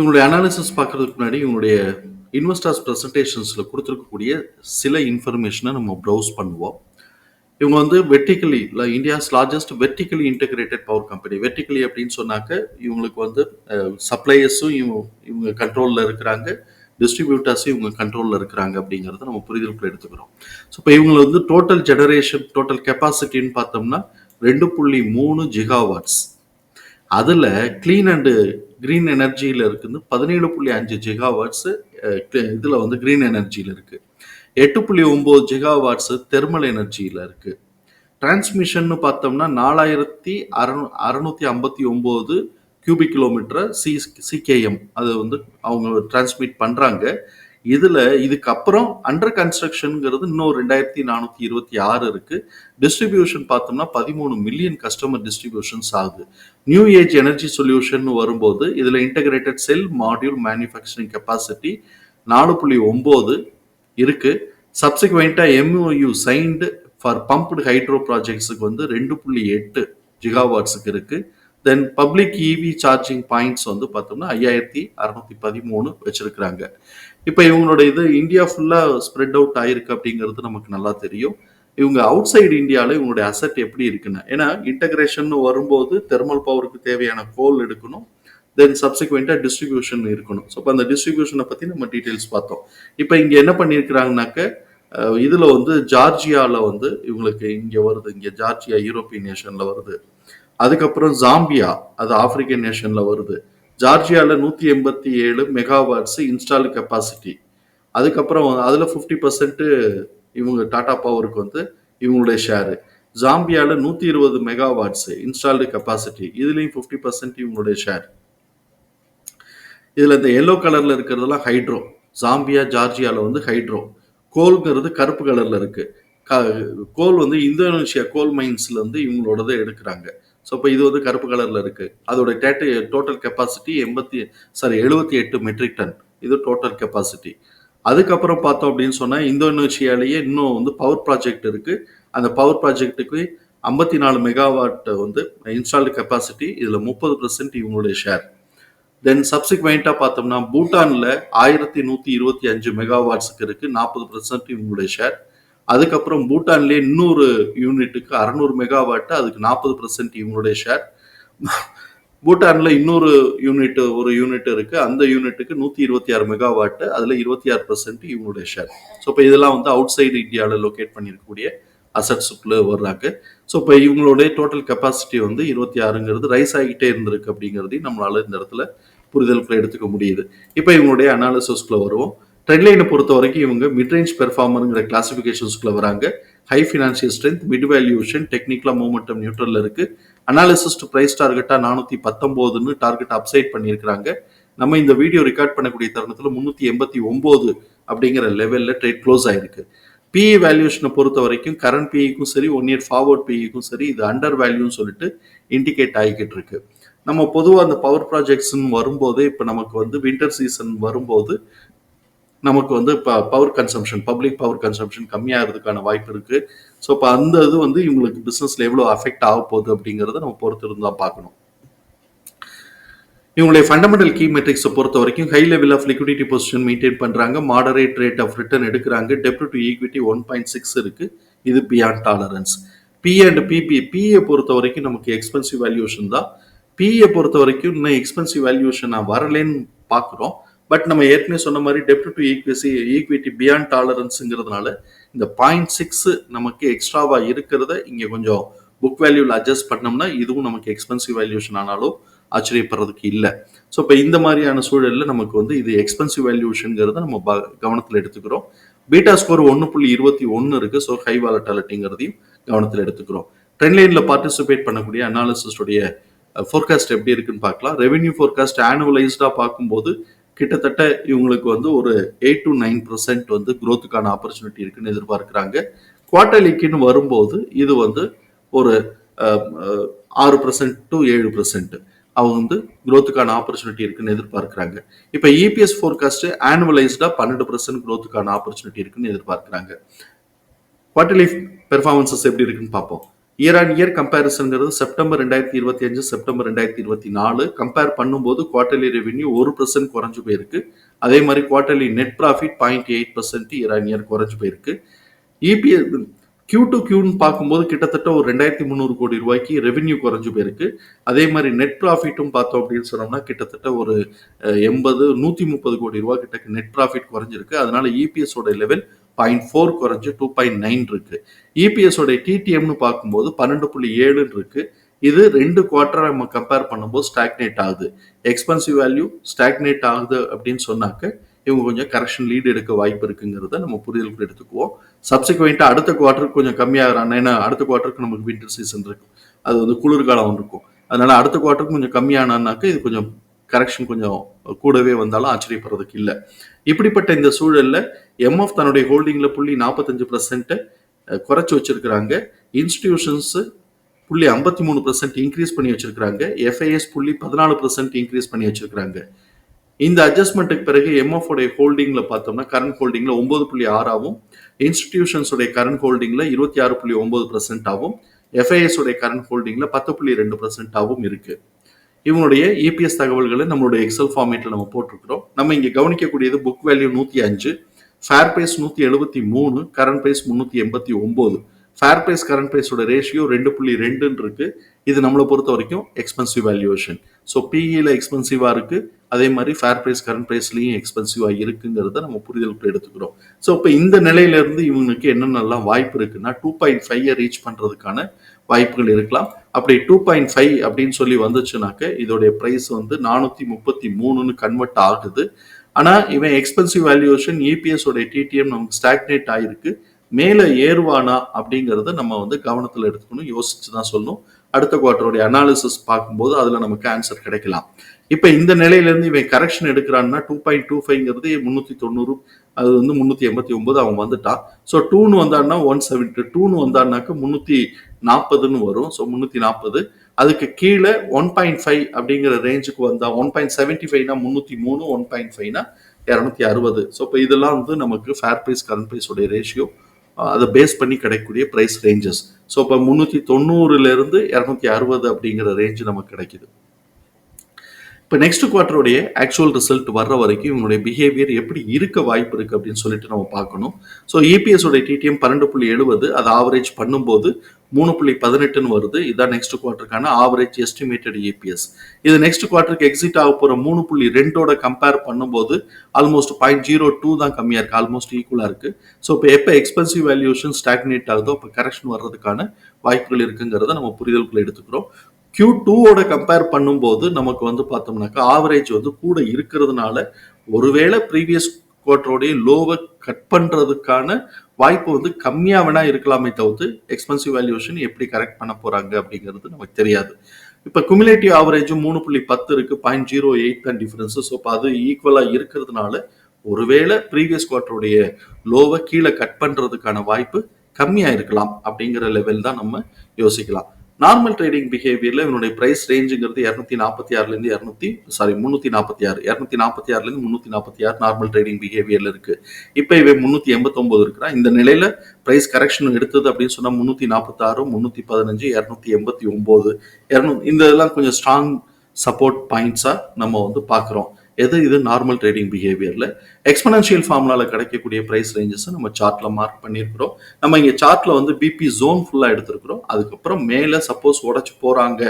இவங்களுடைய அனாலிசிஸ் பார்க்கறதுக்கு முன்னாடி இவங்களுடைய இன்வெஸ்டர்ஸ் ப்ரெசன்டேஷன்ஸில் கொடுத்துருக்கக்கூடிய சில இன்ஃபர்மேஷனை நம்ம ப்ரௌஸ் பண்ணுவோம். இவங்க வந்து vertically India's largest vertically integrated power company vertically அப்படின்னு சொன்னாக்க இவங்களுக்கு வந்து சப்ளையர்ஸும் இவங்க இவங்க கண்ட்ரோலில் இருக்கிறாங்க. டிஸ்ட்ரிபியூட்டர்ஸும் இவங்க கண்ட்ரோலில் இருக்கிறாங்க அப்படிங்கிறத நம்ம புரிதலுக்குள்ள எடுத்துக்கிறோம். ஸோ இப்போ இவங்க வந்து டோட்டல் ஜெனரேஷன் டோட்டல் கெப்பாசிட்டின்னு பார்த்தோம்னா ரெண்டு புள்ளி மூணு ஜிகாவாட்ஸ் அதில் க்ளீன் அண்டு க்ரீன் எனர்ஜியில் இருக்குது பதினேழு புள்ளி அஞ்சு ஜிகாவாட்ஸு இதில் வந்து க்ரீன் எனர்ஜியில் இருக்குது எட்டு புள்ளி ஒம்பது ஜிகாவாட்ஸு தெர்மல் எனர்ஜியில் இருக்குது டிரான்ஸ்மிஷன் பார்த்தோம்னா நாலாயிரத்தி அறநூ அறநூற்றி ஐம்பத்தி ஒம்பது கியூபிக் கிலோமீட்டர் சி சிகேஎம் அது வந்து அவங்க டிரான்ஸ்மிட் பண்ணுறாங்க இதில் இதுக்கப்புறம் அண்டர் கன்ஸ்ட்ரக்ஷனுங்கிறது இன்னும் ரெண்டாயிரத்தி நானூற்றி இருபத்தி ஆறு இருக்குது டிஸ்ட்ரிபியூஷன் பார்த்தோம்னா பதிமூணு மில்லியன் கஸ்டமர் டிஸ்ட்ரிபியூஷன்ஸ் ஆகுது. நியூ ஏஜ் எனர்ஜி சொல்யூஷன் வரும்போது இதில் integrated cell module manufacturing capacity நாலு புள்ளி ஒம்பது இருக்கு. சப்சிக்வெண்டா MOU signed for pumped hydro ப்ராஜெக்ட்ஸுக்கு வந்து ரெண்டு புள்ளி எட்டு ஜிகாவாட்ஸுக்கு இருக்குது then public EV charging points வந்து பார்த்தோம்னா ஐயாயிரத்தி அறுநூத்தி பதிமூணு வச்சிருக்கிறாங்க. இப்போ இவங்களோட இது இந்தியா ஃபுல்லாக ஸ்ப்ரெட் அவுட் ஆயிருக்கு அப்படிங்கிறது நமக்கு நல்லா தெரியும். இவங்க அவுட் சைடு இந்தியாவில் இவங்களுடைய அசட் எப்படி இருக்குன்னு. ஏன்னா இன்டகிரேஷன் வரும்போது தெர்மல் பவருக்கு தேவையான கோல் எடுக்கணும். தென் சப்சிக்வெண்ட்டாக டிஸ்ட்ரிபியூஷன் இருக்கணும். ஸோ இப்போ அந்த டிஸ்ட்ரிபியூஷனை பற்றி நம்ம டீட்டெயில்ஸ் பார்த்தோம். இப்போ இங்கே என்ன பண்ணியிருக்கிறாங்கனாக்க இதில் வந்து ஜார்ஜியாவில் வந்து இவங்களுக்கு இங்கே வருது. இங்கே ஜார்ஜியா யூரோப்பியன் நேஷனில் வருது. அதுக்கப்புறம் ஜாம்பியா அது ஆப்பிரிக்கன் நேஷனில் வருது. ஜார்ஜியாவில் நூற்றி எண்பத்தி ஏழு மெகாவாட்ஸ் இன்ஸ்டால் கெப்பாசிட்டி அதுக்கப்புறம் அதில் ஃபிஃப்டி பர்சன்ட்டு இவங்க டாடா பவருக்கு வந்து இவங்களுடைய ஷேரு ஜாம்பியாவில் நூற்றி இருபது மெகாவாட்ஸ் இன்ஸ்டால்டு கெப்பாசிட்டி இதுலேயும் ஃபிஃப்டி பர்சன்ட் இவங்களுடைய ஷேர் இதில் இந்த எல்லோ கலரில் இருக்கிறதெல்லாம் ஹைட்ரோ ஜாம்பியா ஜார்ஜியாவில் வந்து ஹைட்ரோ கோல்ங்கிறது கருப்பு கலரில் இருக்குது க கோல் வந்து இந்தோனேஷியா கோல் மைன்ஸ்லேருந்து இவங்களோடதை எடுக்கிறாங்க. ஸோ இப்போ இது வந்து கருப்பு கலரில் இருக்குது அதோட டேட்டு டோட்டல் கெப்பாசிட்டி எண்பத்தி சாரி எழுபத்தி எட்டு மெட்ரிக் டன் இது டோட்டல் கெப்பாசிட்டி அதுக்கப்புறம் பார்த்தோம் அப்படின்னு சொன்னால் இந்தோனேஷியாலேயே இன்னும் வந்து பவர் ப்ராஜெக்ட் இருக்குது அந்த பவர் ப்ராஜெக்ட்டுக்கு ஐம்பத்தி நாலு மெகாவாட் வந்து இன்ஸ்டால்டு கெப்பாசிட்டி இதில் முப்பது பர்சன்ட் இவங்களுடைய ஷேர் தென் சப்சிக்வெண்ட்டாக பார்த்தோம்னா பூட்டானில் ஆயிரத்தி நூற்றி இருபத்தி அஞ்சு மெகாவாட்ஸுக்கு இருக்குது நாற்பது பர்சன்ட் இவங்களுடைய ஷேர் அதுக்கப்புறம் பூட்டான்லேயே இன்னொரு யூனிட்டுக்கு அறநூறு மெகாவாட்டு அதுக்கு நாற்பது பர்சன்ட் இவங்களுடைய ஷேர் பூட்டானில் இன்னொரு யூனிட் ஒரு யூனிட் இருக்கு. அந்த யூனிட்டுக்கு நூற்றி இருபத்தி ஆறு மெகாவாட்டு அதில் இருபத்தி ஆறு பர்சன்ட் இவங்களுடைய ஷேர் ஸோ இப்போ இதெல்லாம் வந்து அவுட் சைடு இந்தியாவில் லொக்கேட் பண்ணியிருக்கக்கூடிய அசட்ஸுக்குள்ளே வர்றாங்க. ஸோ இப்போ இவங்களுடைய டோட்டல் கெப்பாசிட்டி வந்து இருபத்தி ஆறுங்கிறது ரைஸ் ஆகிட்டே இருந்திருக்கு அப்படிங்கிறதையும் நம்மளால இந்த இடத்துல புரிதலுக்குள்ள எடுத்துக்க முடியுது. இப்போ இவங்களுடைய அனாலிசிஸ்க்குள்ள வருவோம். ட்ரெண்ட்லைனை பொறுத்த வரைக்கும் இவங்க மிட்ரேஞ்ச் பெர்ஃபார்மருங்கிற கிளாசிஃபிகேஷன்ஸ்குள்ள வராங்க. High financial strength mid valuation டெக்னிக்கலாக மூமெண்டம் நியூட்ரலில் இருக்கு. அனாலிசிஸ் டு டார்கெட்டாக நானூற்றி பத்தொம்போதுன்னு பத்தொன்பதுன்னு டார்கெட் அப்சைட் பண்ணியிருக்கிறாங்க. நம்ம இந்த வீடியோ ரெக்கார்ட் பண்ணக்கூடிய தருணத்தில் முந்நூற்றி எண்பத்தி ஒம்பது அப்படிங்கிற லெவலில் ட்ரேட் க்ளோஸ் ஆயிருக்கு. பிஇ வேல்யூஷனை பொறுத்த வரைக்கும் கரண்ட் பிஇக்கும் சரி ஒன் இயர் ஃபார்வர்ட் பிஇக்கும் சரி இது அண்டர் வேல்யூன்னு சொல்லிட்டு இண்டிகேட் ஆகிக்கிட்டு இருக்கு. நம்ம பொதுவாக அந்த பவர் ப்ராஜெக்ட்ஸ்ன்னு வரும்போது இப்போ நமக்கு வந்து வின்டர் சீசன் வரும்போது நமக்கு வந்து இப்போ power consumption public power consumption கம்மியாகிறதுக்கான வாய்ப்பு இருக்குது ஸோ இப்போ அந்த இது வந்து இவங்களுக்கு பிஸ்னஸில் எவ்வளோ அஃபெக்ட் ஆக போகுது அப்படிங்கிறத நம்ம பொறுத்து இருந்தால் பார்க்கணும். இவங்களுடைய ஃபண்டமெண்டல் கீ மெட்ரிக்ஸை பொறுத்த வரைக்கும் high level of liquidity position maintain பண்ணுறாங்க மாடரேட் ரேட் ஆஃப் ரிட்டர்ன் எடுக்கிறாங்க. டெப்ட் to equity one point six இருக்குது இது beyond tolerance B and BB BA பொறுத்த வரைக்கும் நமக்கு எக்ஸ்பென்சிவ் வேல்யூஷன் தான். பிஏ பொறுத்த வரைக்கும் இன்னும் எக்ஸ்பென்சிவ் வேல்யூஷன் வரலேன்னு பார்க்குறோம். பட் நம்ம ஏற்கனவே சொன்ன மாதிரி டெப்ட் டு ஈக்விசி ஈக்விட்டி பியாண்ட் டாலரன்ஸுங்கிறதுனால இந்த பாயிண்ட் சிக்ஸ் நமக்கு எக்ஸ்ட்ராவா இருக்கிறத இங்கே கொஞ்சம் புக் வேல்யூவில் அட்ஜஸ்ட் பண்ணோம்னா இதுவும் நமக்கு எக்ஸ்பென்சிவ் வேல்யூஷன் ஆனாலும் ஆச்சரியப்படுறதுக்கு இல்லை. ஸோ இப்போ இந்த மாதிரியான சூழலில் நமக்கு வந்து இது எக்ஸ்பென்சிவ் வேல்யூஷனுங்கிறத நம்ம கவனத்தில் எடுத்துக்கிறோம். பீட்டா ஸ்கோர் ஒன்று புள்ளி இருபத்தி ஒன்று இருக்குது ஸோ ஹை வாலட்டாலிட்டிங்கிறதையும் கவனத்தில் எடுத்துக்கிறோம். ட்ரெண்ட் லைனில் பார்ட்டிசிபேட் பண்ணக்கூடிய அனாலிசிஸ்டுடைய ஃபோர்காஸ்ட் எப்படி இருக்குன்னு பார்க்கலாம். ரெவென்யூ ஃபோர்காஸ்ட் ஆனுவலைஸ்டாக பார்க்கும்போது கிட்டத்தட்ட இவங்களுக்கு வந்து ஒரு எயிட் டு நைன் பர்சன்ட் வந்து குரோத்துக்கான ஆப்பர்ச்சுனிட்டி இருக்குன்னு எதிர்பார்க்குறாங்க. குவார்டர்லிக்குன்னு வரும்போது இது வந்து ஒரு ஆறு பர்சன்ட் டு ஏழு பர்சன்ட் அவங்க வந்து குரோத்துக்கான ஆப்பர்ச்சுனிட்டி இருக்குன்னு எதிர்பார்க்குறாங்க. இப்போ இபிஎஸ் ஃபோர்காஸ்ட் ஆனுவலைஸ்டாக பன்னெண்டு பர்சன்ட் குரோத்துக்கான ஆப்பர்ச்சுனிட்டி இருக்குன்னு எதிர்பார்க்குறாங்க. குவார்டர்லி பெர்ஃபார்மன்சஸ் எப்படி இருக்குன்னு பார்ப்போம். இயர் அண்ட் இயர் கம்பேரிசன்ங்கிறது செப்டம்பர் ரெண்டாயிரத்தி இருபத்தி அஞ்சு செப்டம்பர் ரெண்டாயிரத்தி இருபத்தி நாலு. கம்பேர் பண்ணும்போது குவார்டர்லி ரெவென்யூ ஒரு பர்சன்ட் குறைஞ்சு போயிருக்கு. அதே மாதிரி quarterly net profit point eight percent year and year குறைஞ்சு போயிருக்கு. இபிஎஸ் கியூ டு கியூன்னு பார்க்கும்போது கிட்டத்தட்ட ஒரு ரெண்டாயிரத்தி முந்நூறு கோடி ரூபாய்க்கு ரெவென்யூ குறைஞ்சு போயிருக்கு. அதே மாதிரி நெட் ப்ராஃபிட்டும் பார்த்தோம் அப்படின்னு சொன்னோம்னா கிட்டத்தட்ட ஒரு எண்பது நூற்றி முப்பது கோடி ரூபாய் கிட்ட நெட் ப்ராஃபிட் குறைஞ்சிருக்கு. அதனால இபிஎஸோட லெவல் பாயிண்ட் ஃபோர் குறைஞ்சு டூ பாயிண்ட் நைன் இருக்கு. இபிஎஸ் டிடிஎம்னு பார்க்கும்போது பன்னெண்டு புள்ளி ஏழுன்னு இருக்கு. இது ரெண்டு குவார்டரை நம்ம கம்பேர் பண்ணும்போது ஸ்டாக்னேட் ஆகுது. எக்ஸ்பென்சிவ் வேல்யூ ஸ்டாக்னேட் ஆகுது அப்படின்னு சொன்னாக்க இவங்க கொஞ்சம் கரெக்ஷன் லீடு எடுக்க வாய்ப்பு இருக்குங்கிறத நம்ம புரிதலுக்கு எடுத்துக்குவோம். சப்சிக்வெண்ட்டாக அடுத்த குவார்ட்டருக்கு கொஞ்சம் கம்மியாகிறாங்க ஏன்னா அடுத்த குவார்ட்டருக்கு நமக்கு வின்டர் சீசன் இருக்கும். அது வந்து குளிர்காலம் இருக்கும். அதனால அடுத்த குவார்ட்டருக்கு கொஞ்சம் கம்மியானாக்க இது கொஞ்சம் கரெக்ஷன் கொஞ்சம் கூடவே வந்தாலும் ஆச்சரியப்படுறதுக்கு இல்லை. இப்படிப்பட்ட இந்த சூழலில் எம்எஃப் தன்னுடைய ஹோல்டிங்கில் புள்ளி நாற்பத்தஞ்சு பர்சன்ட்டை குறைச்சி வச்சிருக்கிறாங்க. இன்ஸ்டிடியூஷன்ஸு புள்ளி ஐம்பத்தி மூணு பர்சன்ட் இன்க்ரீஸ் பண்ணி வச்சிருக்கிறாங்க. எஃப்ஐஎஸ் புள்ளி பதினாலு பர்சன்ட் இன்க்ரீஸ் பண்ணி வச்சிருக்கிறாங்க. இந்த அட்ஜஸ்ட்மெண்ட்டுக்கு பிறகு எம்எஃப் உடைய ஹோல்டிங்கில் பார்த்தோம்னா கரண்ட் ஹோல்டிங்கில் ஒம்பது புள்ளி ஆறாவும் இன்ஸ்டிடியூஷன்ஸுடைய கரண்ட் ஹோல்டிங்கில் இருபத்தி ஆறு புள்ளி ஒம்பது பர்சன்ட் ஆகும். எஃப்ஐஎஸ் உடைய கரண்ட் ஹோல்டிங்கில் பத்து புள்ளி ரெண்டு பர்சன்ட் ஆகும் இருக்குது இவனுடைய இபிஎஸ் தகவல்களை நம்மளுடைய எக்ஸல் ஃபார்மேட்டில் நம்ம போட்டிருக்கிறோம். நம்ம இங்கே கவனிக்கக்கூடியது புக் வேல்யூ நூற்றி அஞ்சு ஃபேர் பிரைஸ் நூற்றி எழுபத்தி மூணு கரண்ட் பிரைஸ் முந்நூற்றி எண்பத்தி ஒம்பது. ஃபேர் பிரைஸ் கரண்ட் பிரைஸோட ரேஷியோ ரெண்டு புள்ளி ரெண்டுன்னு இருக்கு இது நம்மளை பொறுத்த வரைக்கும் எக்ஸ்பென்சிவ் வேல்யூவேஷன் ஸோ பிஇயில் எக்ஸ்பென்சிவாக இருக்கு. அதே மாதிரி ஃபேர் பிரைஸ் கரண்ட் பிரைஸ்லையும் எக்ஸ்பென்சிவாக இருக்குங்கிறத நம்ம புரிதலுக்கு எடுத்துக்கிறோம். ஸோ இப்போ இந்த நிலையிலேருந்து இவங்களுக்கு என்னென்னலாம் வாய்ப்பு இருக்குன்னா டூ பாயிண்ட் ஃபைவ் ரீச் பண்ணுறதுக்கான வாய்ப்புகள் இருக்கலாம். அப்படி டூ பாயிண்ட் ஃபைவ் அப்படின்னு சொல்லி வந்துச்சுனாக்க இதோடைய ப்ரைஸ் வந்து நானூற்றி முப்பத்தி மூணுன்னு கன்வெர்ட் ஆகுது. ஆனால் இவன் எக்ஸ்பென்சிவ் வேல்யூவேஷன் இபிஎஸ் உடைய டிடிஎம் நமக்கு ஸ்டாக்னேட் ஆயிருக்கு. மேலே ஏறுவானா அப்படிங்கிறத நம்ம வந்து கவனத்தில் எடுத்துக்கணும் யோசிச்சு தான் சொல்லணும். அடுத்த குவார்டருடைய அனாலிசிஸ் பார்க்கும்போது அதில் நமக்கு ஆன்சர் கிடைக்கலாம். இப்போ இந்த நிலையிலேருந்து இவன் கரெக்ஷன் எடுக்கிறான்னா டூ பாயிண்ட் டூ ஃபைவ்ங்கிறது முந்நூற்றி தொண்ணூறு அது வந்து முந்நூற்றி எண்பத்தி ஒன்பது அவன் வந்துட்டான். ஸோ டூன்னு வந்தான்னா ஒன் செவன்ட்டி டூன்னு வந்தான்னாக்க முந்நூற்றி நாற்பதுன்னு வரும். ஸோ முந்நூற்றி நாற்பது. அதுக்கு கீழே ஒன் பாயிண்ட் ஃபைவ் அப்படிங்கிற ரேஞ்சுக்கு வந்தா ஒன் பாயிண்ட் செவன்ட்டி ஃபைவ்னா முந்நூற்றி மூணு ஒன் பாயிண்ட் ஃபைவ்னா இரநூத்தி அறுபது. ஸோ இப்போ இதெல்லாம் வந்து நமக்கு ஃபேர் ப்ரைஸ் கரண்ட் ப்ரைஸோடைய ரேஷியோ அதை பேஸ் பண்ணி கிடைக்கக்கூடிய ப்ரைஸ் ரேஞ்சஸ் ஸோ இப்போ முந்நூற்றி தொண்ணூறுலேருந்து இரநூத்தி அறுபது அப்படிங்கிற ரேஞ்சு நமக்கு கிடைக்குது. இப்போ நெக்ஸ்ட் குவார்டருடைய ஆக்சுவல் ரிசல்ட் வர்ற வரைக்கும் இவங்களுடைய பிஹேவியர் எப்படி இருக்க வாய்ப்பு இருக்கு அப்படின்னு சொல்லிட்டு நம்ம பார்க்கணும். ஸோ இபிஎஸ் உடைய டிடிஎம் பன்னெண்டு புள்ளி எழுபது அதை ஆவரேஜ் பண்ணும்போது மூணு புள்ளி பதினெட்டுன்னு வருது. இதான் நெக்ஸ்ட் குவார்ட்டருக்கான ஆவரேஜ் எஸ்டிமேட்டட் இபிஎஸ் இது நெக்ஸ்ட் குவார்ட்டருக்கு எக்ஸிட் ஆக போகிற மூணு புள்ளி ரெண்டோட கம்பேர் பண்ணும்போது ஆல்மோஸ்ட் பாயிண்ட் ஜீரோ டூ தான் கம்மியாக இருக்குது ஆல்மோஸ்ட் ஈக்குவலாக இருக்குது ஸோ இப்போ எப்போ எக்ஸ்பென்சிவ் வேல்யூஷன் ஸ்டாக்னேட் ஆகுதோ இப்போ கரெக்ஷன் வர்றதுக்கான வாய்ப்புகள் இருக்குங்கிறத நம்ம புரிதலுக்குள்ள எடுத்துக்கிறோம். கியூ டூவோட கம்பேர் பண்ணும்போது நமக்கு வந்து பார்த்தோம்னாக்கா ஆவரேஜ் வந்து கூட இருக்கிறதுனால ஒருவேளை ப்ரீவியஸ் குவார்டரோடைய லோவை கட் பண்ணுறதுக்கான வாய்ப்பு வந்து கம்மியாக வேணா இருக்கலாமே தவிர்த்து எக்ஸ்பென்சிவ் வேல்யூஷன் எப்படி கரெக்ட் பண்ண போகிறாங்க அப்படிங்கிறது நமக்கு தெரியாது. இப்போ குமுலேட்டிவ் ஆவரேஜும் மூணு புள்ளி பத்து இருக்குது பாயிண்ட் ஜீரோ எயிட் தான் டிஃபரன்ஸ் ஸோ இப்போ அது ஈக்குவலாக இருக்கிறதுனால ஒருவேளை ப்ரீவியஸ் குவார்டருடைய லோவை கீழே கட் பண்ணுறதுக்கான வாய்ப்பு கம்மியாக இருக்கலாம் அப்படிங்கிற லெவல் தான் நம்ம யோசிக்கலாம். நார்மல் ட்ரேடிங் பிஹேவியர்ல இவனுடைய பிரைஸ் ரேஞ்சுங்கிறது இரநூத்தி நாற்பத்தி ஆறுலேருந்து இரநூத்தி சாரி முந்நூற்றி நாற்பத்தி ஆறு. இரநூத்தி நாற்பத்தி ஆறுலேருந்து முந்நூற்றி நாற்பத்தி ஆறு நார்மல் ட்ரேடிங் பிஹேவியர்ல இருக்கு. இப்போ இவன் முந்நூற்றி எண்பத்தொம்போது இருக்கிறான். இந்த நிலையில பிரைஸ் கரெக்ஷன் எடுத்தது அப்படின்னு சொன்னால் முந்நூற்றி நாற்பத்தாறு முந்நூற்றி பதினஞ்சு இரநூத்தி எண்பத்தி ஒம்பது. இரநூ இந்த இதெல்லாம் கொஞ்சம் ஸ்ட்ராங் சப்போர்ட் பாயிண்ட்ஸாக நம்ம வந்து பார்க்குறோம். எது இது நார்மல் ட்ரேடிங் பிஹேவியரில் எக்ஸ்பனன்ஷியல் ஃபார்முலாவில் கிடைக்கக்கூடிய ப்ரைஸ் ரேஞ்சஸை நம்ம சார்ட்டில் மார்க் பண்ணியிருக்கிறோம். நம்ம இங்கே சார்ட்டில் வந்து பிபி ஜோன் ஃபுல்லாக எடுத்திருக்கிறோம். அதுக்கப்புறம் மேலே சப்போஸ் உடச்சி போகிறாங்க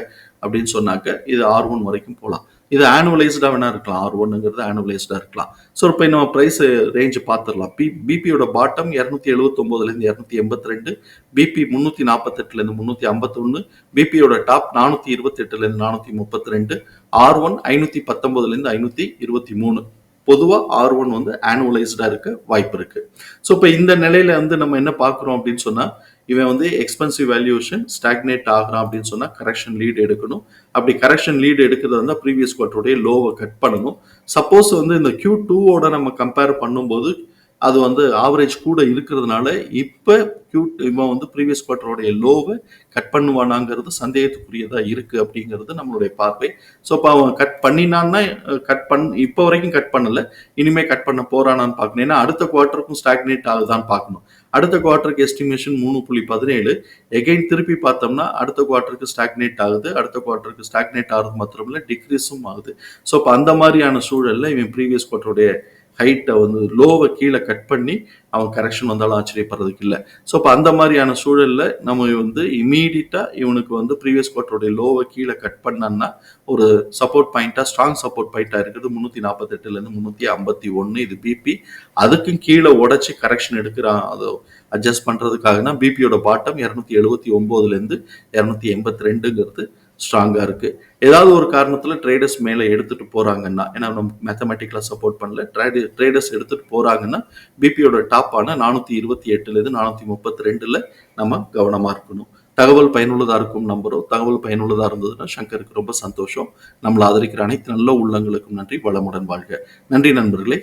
அப்படின்னு சொன்னாக்க இது ஆர் ஒன் வரைக்கும் போகலாம் இது ஆனுவலைஸ்டாக வேணா இருக்கலாம். ஆர் ஒன்னுங்கிறது ஆனுவலைஸ்டாக இருக்கலாம். ஸோ இப்போ நம்ம ப்ரைஸ் ரேஞ்ச் பார்த்துடலாம் பி பிபியோட பாட்டம் இரநூத்தி எழுபத்தொம்போதுலேருந்து இரநூத்தி எண்பத்தி ரெண்டு பிபி முந்நூற்றி நாற்பத்தெட்டுலேருந்து முந்நூற்றி ஐம்பத்தொன்று பிபியோட டாப் நானூற்றி இருபத்தெட்டுலேருந்து நானூற்றி முப்பத்தி ரெண்டு ஆர் ஒன் ஐநூற்றி பத்தொம்போதுலேருந்து ஐநூற்றி இருபத்தி மூணு பொதுவாக ஆர் ஒன் வந்து ஆனுவலைஸ்டாக இருக்க வாய்ப்பு இருக்குது ஸோ இப்போ இந்த நிலையில வந்து நம்ம என்ன பார்க்குறோம் அப்படின்னு சொன்னால் இவன் வந்து எக்ஸ்பென்சிவ் வேல்யூஷன் ஸ்டாக்னேட் ஆகிறான் அப்படின்னு சொன்னால் கரெக்ஷன் லீடு எடுக்கணும். அப்படி கரெக்ஷன் லீடு எடுக்கிறது வந்து ப்ரீவியஸ் குவார்டருடைய லோவை கட் பண்ணணும். சப்போஸ் வந்து இந்த கியூ டூவோட நம்ம கம்பேர் பண்ணும்போது அது வந்து ஆவரேஜ் கூட இருக்கிறதுனால இப்போ கியூ இவன் வந்து ப்ரீவியஸ் குவார்டருடைய லோவை கட் பண்ணுவானாங்கிறது சந்தேகத்துக்குரியதாக இருக்குது அப்படிங்கிறது நம்மளுடைய பார்வை. ஸோ இப்போ அவன் கட் பண்ணினான்னா கட் பண் இப்போ வரைக்கும் கட் பண்ணலை. இனிமேல் கட் பண்ண போறானான்னு பார்க்கணும். ஏன்னா அடுத்த குவார்ட்டருக்கும் ஸ்டாக்னேட் ஆகுதான்னு பார்க்கணும். அடுத்த குவார்ட்டருக்கு எஸ்டிமேஷன் மூணு புள்ளி பதினேழு. எகைன் திருப்பி பார்த்தோம்னா அடுத்த குவார்டருக்கு ஸ்டாக்னேட் ஆகுது. அடுத்த குவார்டருக்கு ஸ்டாக்னேட் ஆகுது இல்லை டிக்ரீஸும் ஆகுது. ஸோ இப்போ அந்த மாதிரியான சூழலில் இவன் ப்ரீவியஸ் குவார்டருடைய ஹைட்டை வந்து லோவை கீழே கட் பண்ணி அவன் கரெக்ஷன் வந்தாலும் ஆச்சரியப்படுறதுக்கு இல்லை. ஸோ இப்போ அந்த மாதிரியான சூழலில் நம்ம வந்து இமீடியட்டாக இவனுக்கு வந்து ப்ரீவியஸ் குவார்ட்டருடைய லோவை கீழே கட் பண்ணான்னா ஒரு சப்போர்ட் பாயிண்ட்டாக ஸ்ட்ராங் சப்போர்ட் பாயிண்ட்டாக இருக்குது. முந்நூற்றி நாற்பத்தெட்டுலேருந்து முந்நூற்றி ஐம்பத்தி ஒன்று இது பிபி அதுக்கும் கீழே உடைச்சி கரெக்ஷன் எடுக்கிறான். அதை அட்ஜஸ்ட் பண்ணுறதுக்காகனா பிபியோட பாட்டம் இரநூத்தி எழுபத்தி ஒம்போதுலேருந்து இரநூத்தி எண்பத்தி ரெண்டுங்கிறது ஸ்ட்ராங்காக இருக்குது ஏதாவது ஒரு காரணத்தில் ட்ரேடர்ஸ் மேலே எடுத்துகிட்டு போகிறாங்கன்னா ஏன்னா நம்ம மேத்தமெட்டிக்கலாக சப்போர்ட் பண்ணல ட்ரேடு ட்ரேடர்ஸ் எடுத்துகிட்டு போகிறாங்கன்னா பிபியோட டாப்பான நானூற்றி இருபத்தி எட்டுலேருந்து நானூற்றி முப்பத்தி ரெண்டில் நம்ம கவனமாக இருக்கணும். தகவல் பயனுள்ளதாக இருக்கும் நம்பரும் தகவல் பயனுள்ளதாக இருந்ததுன்னா சங்கருக்கு ரொம்ப சந்தோஷம். நம்மளை ஆதரிக்கிற அனைத்து நல்ல உள்ளங்களுக்கும் நன்றி. வளமுடன் வாழ்க. நன்றி நண்பர்களே.